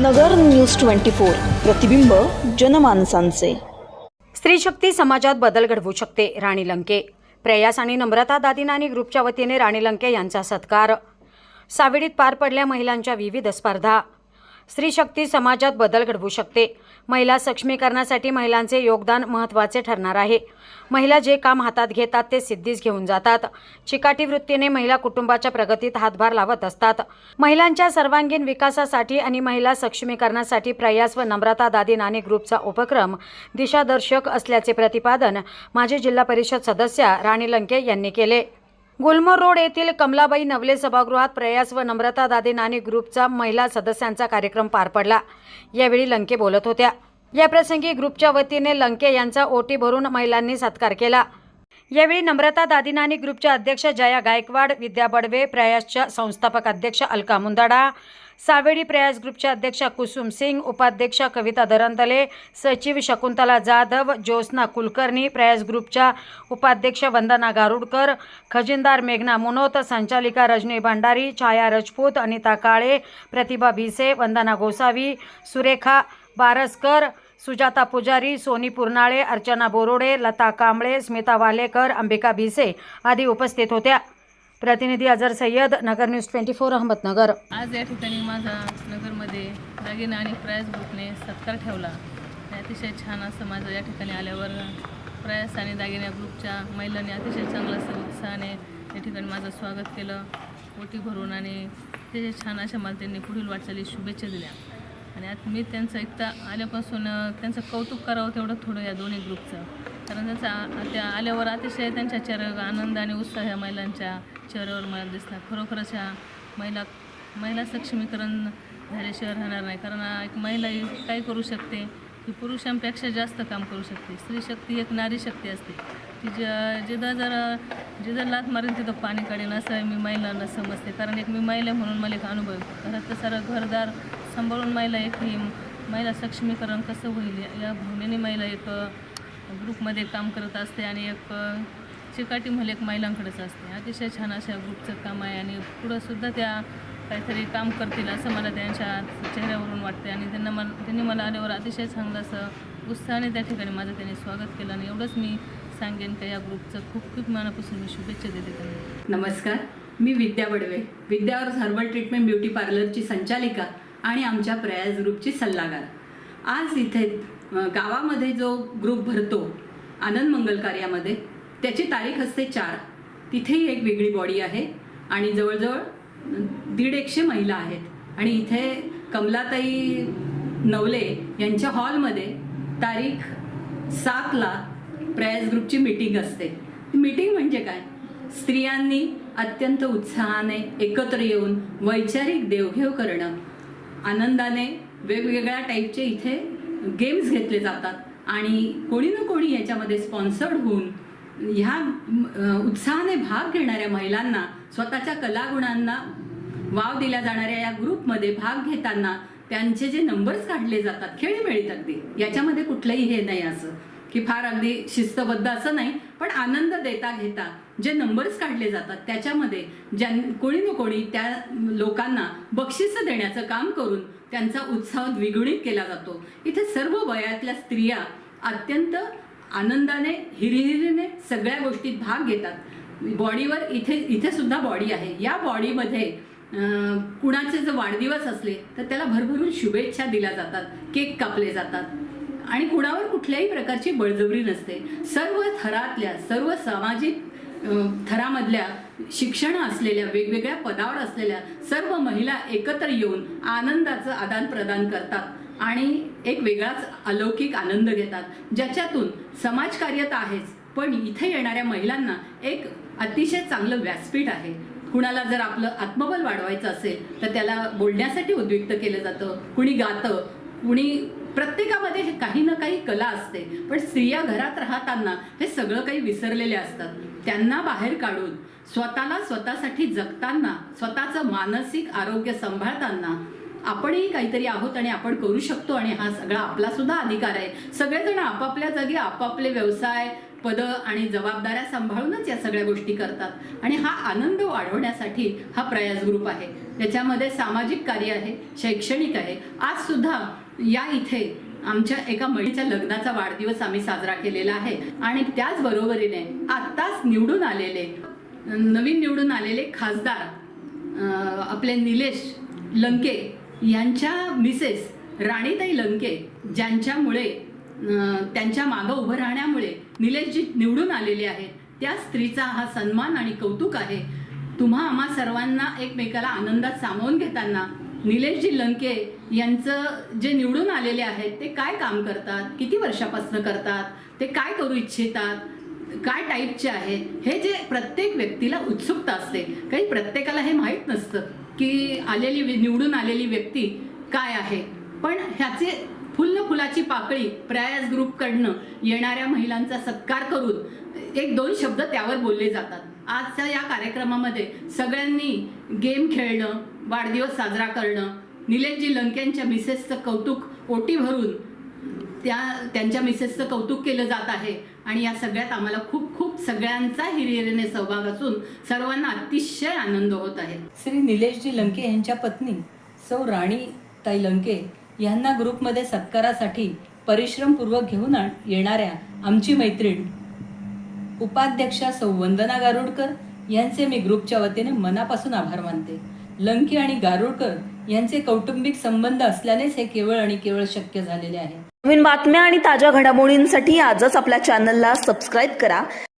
नगर news twenty four. प्रतिबिंब जनमानसांचे. स्त्री शक्ती समाजात बदल घडवू शकते राणी लंके. प्रयास आणि नम्रता दादीनानी ग्रुपच्या वतीने राणी लंके यांचा सत्कार. सावेडीत पार पडल्या महिलांच्या विविध स्पर्धा. स्त्री शक्ती समाजात बदल घडवू शकते. महिला सक्षमीकरणासाठी महिलांचे योगदान महत्त्वाचे ठरणार आहे. महिला जे काम हातात घेतात ते सिद्धीच घेऊन जातात. चिकाटी वृत्तीने महिला कुटुंबाच्या प्रगतीत हातभार लावत असतात. महिलांच्या सर्वांगीण विकासासाठी आणि महिला सक्षमीकरणासाठी प्रयास व नम्रता दादी नाणे ग्रुपचा उपक्रम दिशादर्शक असल्याचे प्रतिपादन माजी जिल्हा परिषद सदस्या राणी लंके यांनी केले. गुलमोर रोड येथील कमलाबाई नवले सभागृहात प्रयास व नम्रता दादे नाणी ग्रुपचा महिला सदस्यांचा कार्यक्रम पार पडला. यावेळी लंके बोलत होत्या. याप्रसंगी ग्रुपच्या वतीने लंके यांचा ओटी भरून महिलांनी सत्कार केला. यावेळी नम्रता दादीनानी ग्रुपच्या अध्यक्ष जया गायकवाड विद्या बडवे प्रयासच्या संस्थापक अध्यक्ष अलका मुंदाडा सावेडी प्रयास ग्रुपच्या अध्यक्षा कुसुम सिंग उपाध्यक्ष कविता धरंतले सचिव शकुंतला जाधव ज्योत्स्ना कुलकर्णी प्रयास ग्रुपच्या उपाध्यक्ष वंदना गारुडकर खजिनदार मेघना मुनोत संचालिका रजनी भंडारी छाया राजपूत अनिता काळे प्रतिभा भिसे वंदना गोसावी सुरेखा बारसकर सुजाता पुजारी सोनी पुरनाळे अर्चना बोरोडे लता कांबळे स्मिता वालेकर अंबिका भिसे आदी उपस्थित होत्या। प्रतिनिधी Azhar Sayyad Nagar news twenty four Ahmednagar. आज या ठिकाणी माझा नगरमध्ये दागिना आणि प्रयास ग्रुपने सत्कार ठेवला. अतिशय छान असं माझं या ठिकाणी आल्यावर प्रयास आणि दागिना ग्रुपच्या महिलांनी अतिशय चांगलं असं उत्साहाने या ठिकाणी माझं स्वागत केलं. ओटी भरून आणि अतिशय छान अशा मला त्यांनी पुढील वाटचाली शुभेच्छा दिल्या. आणि आता मी त्यांचं एकदा आल्यापासून त्यांचं कौतुक करावं तेवढं थोडं या दोन्ही ग्रुपचं. कारण त्यांचा त्या आल्यावर अतिशय त्यांच्या चेहऱ्यावर आनंद आणि उत्साह ह्या महिलांच्या चेहऱ्यावर मला दिसला खरोखरच ह्या महिला महिला सक्षमीकरण झाल्याशिवाय राहणार नाही. कारण एक महिला ही काय करू शकते? ती पुरुषांपेक्षा जास्त काम करू शकते. स्त्री शक्ती ही एक नारी शक्ती असते. ती ज जिथं जर जिथं लात मारेल तिथं पाणी काढेल असं मी महिलांना समजते. कारण एक मी महिला म्हणून मला एक अनुभव आहे. तर सारं घरदार सांभाळून महिला एक ही महिला सक्षमीकरण कसं होईल? या- भावनेने महिला एक ग्रुपमध्ये काम करत असते आणि एक चिकाटी म्हणजे एक महिलांकडेच असते. अतिशय छान अशा ग्रुपचं काम आहे आणि पुढंसुद्धा त्या काहीतरी काम करतील असं मला त्यांच्या चेहऱ्यावरून वाटते आणि त्यांना मला त्यांनी मला आल्यावर अतिशय चांगलं असं उत्साहाने त्या ठिकाणी माझं त्यांनी स्वागत केलं आणि एवढंच मी सांगेन का या ग्रुपचं खूप खूप मनापासून मी शुभेच्छा देते त्यांना. नमस्कार. मी Vidya Badve विद्यावर herbal treatment beauty पार्लरची संचालिका. आणि आमच्या प्रयास ग्रुपची सल्लागार. आज इथे गावामध्ये जो ग्रुप भरतो आनंद मंगल कार्यामध्ये त्याची तारीख असते चार. तिथेही एक वेगळी बॉडी आहे आणि जवळजवळ दीड एकशे महिला आहेत. आणि इथे कमलाताई नवले यांच्या हॉलमध्ये तारीख सातला प्रयास ग्रुपची मीटिंग असते. मीटिंग म्हणजे काय? स्त्रियांनी अत्यंत उत्साहाने एकत्र येऊन वैचारिक देवघेव करणं आनंदाने वेगवेगळ्या टाईपचे इथे गेम्स घेतले जातात. आणि कोणी ना कोणी याच्यामध्ये स्पॉन्सर्ड होऊन ह्या उत्साहाने भाग घेणाऱ्या महिलांना स्वतःच्या कलागुणांना वाव दिल्या जाणाऱ्या या ग्रुपमध्ये भाग घेताना त्यांचे जे नंबर्स काढले जातात खेळीमेळीत अगदी. याच्यामध्ये कुठलंही हे नाही असं की फार अगदी शिस्तबद्ध असं नाही पण आनंद देता घेता जे नंबर्स काढले जातात त्याच्यामध्ये ज्यां कोणी न कोणी त्या लोकांना बक्षिसं देण्याचं काम करून त्यांचा उत्साह द्विगुणित केला जातो. इथे सर्व वयातल्या स्त्रिया अत्यंत आनंदाने हिरिहिरीने सगळ्या गोष्टीत भाग घेतात. बॉडीवर इथे इथे सुद्धा बॉडी आहे. या बॉडीमध्ये कुणाचे जर वाढदिवस असले तर त्याला भरभरून शुभेच्छा दिल्या जातात केक कापले जातात. आणि कुणावर कुठल्याही प्रकारची बळजबरी नसते. सर्व थरातल्या सर्व सामाजिक थरामधल्या शिक्षण असलेल्या वेगवेगळ्या पदावर असलेल्या सर्व महिला एकत्र येऊन आनंदाचं आदान प्रदान करतात आणि एक वेगळाच अलौकिक आनंद घेतात. ज्याच्यातून समाजकार्य तर आहेच पण इथे येणाऱ्या महिलांना एक अतिशय चांगलं व्यासपीठ आहे. कुणाला जर आपलं आत्मबल वाढवायचं असेल तर त्याला बोलण्यासाठी उद्युक्त केलं जातं. कुणी गातं कुणी प्रत्येकामध्ये काही ना काही कला असते. पण स्त्रिया घरात राहताना हे सगळं काही विसरलेले असतात. त्यांना बाहेर काढून स्वतःला स्वतःसाठी जगताना स्वतःचं मानसिक आरोग्य सांभाळताना आपणही काहीतरी आहोत आणि आपण करू शकतो आणि हा सगळा आपला सुद्धा अधिकार आहे. सगळेजण आपापल्या जागी आपापले व्यवसाय पदं आणि जबाबदाऱ्या सांभाळूनच या सगळ्या गोष्टी करतात. आणि हा आनंद वाढवण्यासाठी हा प्रयास ग्रुप आहे. त्याच्यामध्ये सामाजिक कार्य आहे शैक्षणिक आहे. आज सुद्धा या इथे आमच्या एका महिलेच्या लग्नाचा वाढदिवस आम्ही साजरा केलेला आहे. आणि त्याच बरोबरीने आत्ताच निवडून आलेले नवीन निवडून आलेले खासदार आपले निलेश लंके यांच्या मिसेस राणीताई लंके ज्यांच्यामुळे त्यांच्या मागं उभं राहण्यामुळे निलेशजी निवडून आलेले आहेत. त्या स्त्रीचा हा सन्मान आणि कौतुक आहे. तुम्हा आम्हा सर्वांना एकमेकाला आनंदात सामावून घेताना निलेशजी लंके यांचं जे निवडून आलेले आहेत ते काय काम करतात? किती वर्षापासून करतात? ते काय करू इच्छितात? काय टाईपचे आहे हे जे प्रत्येक व्यक्तीला उत्सुकता असते. काही प्रत्येकाला हे माहीत नसतं की आलेली निवडून आलेली व्यक्ती काय आहे. पण ह्याचे फुल्ल फुलाची पाकळी प्रयास ग्रुपकडनं येणाऱ्या महिलांचा सत्कार करून एक दोन शब्द त्यावर बोलले जातात. आजच्या या कार्यक्रमामध्ये सगळ्यांनी गेम खेळणं वाढदिवस साजरा करणं. निलेशजी लंकेंच्या मिसेसचं कौतुक ओटी भरून त्या त्यांच्या मिसेसचं कौतुक केलं जात आहे. आणि या सगळ्यात आम्हाला खूप खूप सगळ्यांचा हिरिहिरीने सहभाग असून सर्वांना अतिशय आनंद होत आहे. श्री निलेशजी लंके यांच्या पत्नी सौ राणी ताई लंके यांना ग्रुपमध्ये सत्कारासाठी परिश्रमपूर्वक घेऊन येणाऱ्या आमची मैत्रीण उपाध्यक्षा सौ वंदना गारुडकर यांचे मी ग्रुपच्या वतीने मनापासून आभार मानते. लंके आणि गारुडकर यांचे कौटुंबिक संबंध असल्यानेच हे केवळ आणि केवळ शक्य झालेले आहे. नवीन बातम्या आणि ताज्या घडामोडींसाठी आजच आपल्या चॅनलला सबस्क्राईब करा.